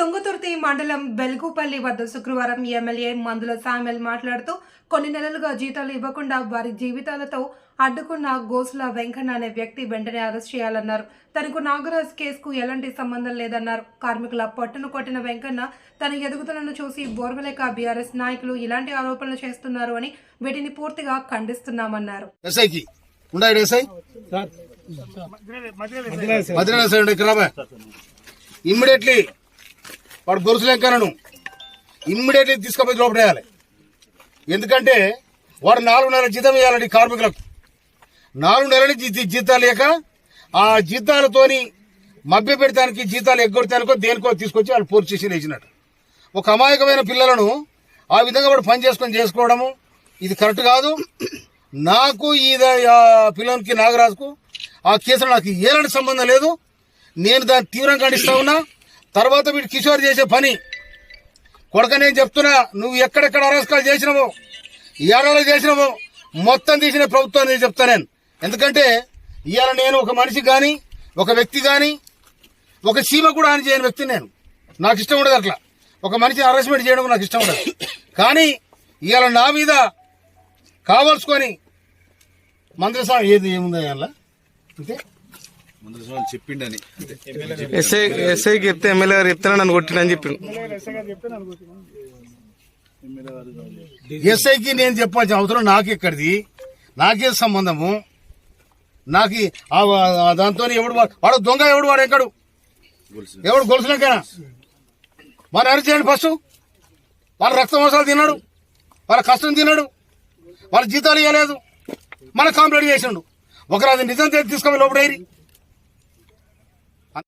తుంగతుర్తి మండలం బెల్గుపల్లి వద్ద శుక్రవారం ఎమ్మెల్యే మందుల సామెల్ మాట్లాడుతూ కొన్ని నెలలుగా జీతాలు ఇవ్వకుండా వారి జీవితాలతో అడ్డుకున్న గోసుల వెంకన్న అనే వ్యక్తి వెంటనే అరెస్ట్ చేయాలన్నారు. తనకు నాగరాజ్ కేసుకు ఎలాంటి సంబంధం లేదన్నారు. కార్మికుల పట్టును కొట్టిన వెంకన్న తన ఎదుగుదలను చూసి బోర్వలేక బీఆర్ఎస్ నాయకులు ఇలాంటి ఆరోపణలు చేస్తున్నారు అని వీటిని పూర్తిగా ఖండిస్తున్నామన్నారు. ఇమ్మీడియట్లీ వాడు గొలుసు లెంకనను ఇమ్మీడియట్లీ తీసుకుపోయి లోపడేయాలి ఎందుకంటే వాడు నాలుగు నెలల జీతం ఇవ్వాలండి కార్మికులకు. నాలుగు నెలల జీతాలు లేక ఆ జీతాలతోని మభ్య పెడతానికి జీతాలు ఎగ్గొడతానికో దేనికో తీసుకొచ్చి వాళ్ళు పూర్తి చేసి వేసినట్టు ఒక అమాయకమైన పిల్లలను ఆ విధంగా వాడు పని చేసుకొని చేసుకోవడము ఇది కరెక్ట్ కాదు. నాకు ఈ పిల్లలకి నాగరాజుకు ఆ కేసులో నాకు ఏలాంటి సంబంధం లేదు. నేను దాన్ని తీవ్రంగా ఖండిస్తా ఉన్నా. తర్వాత వీడు కిషోర్ చేసే పని. కొడక నేను చెప్తున్నా నువ్వు ఎక్కడెక్కడ అరాస్కాలు చేసినావో ఏడాలో చేసినావో మొత్తం తీసిన ప్రభుత్వం నేను చెప్తా నేను. ఎందుకంటే ఇవాళ నేను ఒక మనిషి కానీ ఒక వ్యక్తి కానీ ఒక సీమ కూడా అని చేయని వ్యక్తి నేను. నాకు ఇష్టం ఉండదు అట్లా. ఒక మనిషిని అరెస్ట్మెంట్ చేయడం నాకు ఇష్టం ఉండదు. కానీ ఇవాళ నా మీద కావాల్సుకొని మంత్రి స్వామి ఏది ఏముందా ఇవాళ అంతే ముందు సంవత్సరం చెప్పిండని. ఎస్ఐ ఎస్ఐకి చెప్తే ఎమ్మెల్యే గారు చెప్తే నన్ను కొట్టినని చెప్పిండు ఎస్ఐకి నేను చెప్పాల్సిన అవసరం నాకు ఎక్కడిది నాకే సంబంధము? నాకు ఈ- ఆ- ఆ దాంతో ఎవడు వాడు వాడు దొంగ ఎవడు వాడు ఎక్కడు? ఎవడు గొలుసులకేనా మరి అరెస్ట్ చేయండి ఫస్ట్ వాళ్ళ రక్త మోసాలు తిన్నాడు. వాళ్ళ కష్టం తిన్నాడు. వాళ్ళ జీతాలు ఇవ్వలేదు మన కంప్లైంట్ చేసిండు. ఒకరు అది నిజం తీసుకొని లోపడేరి.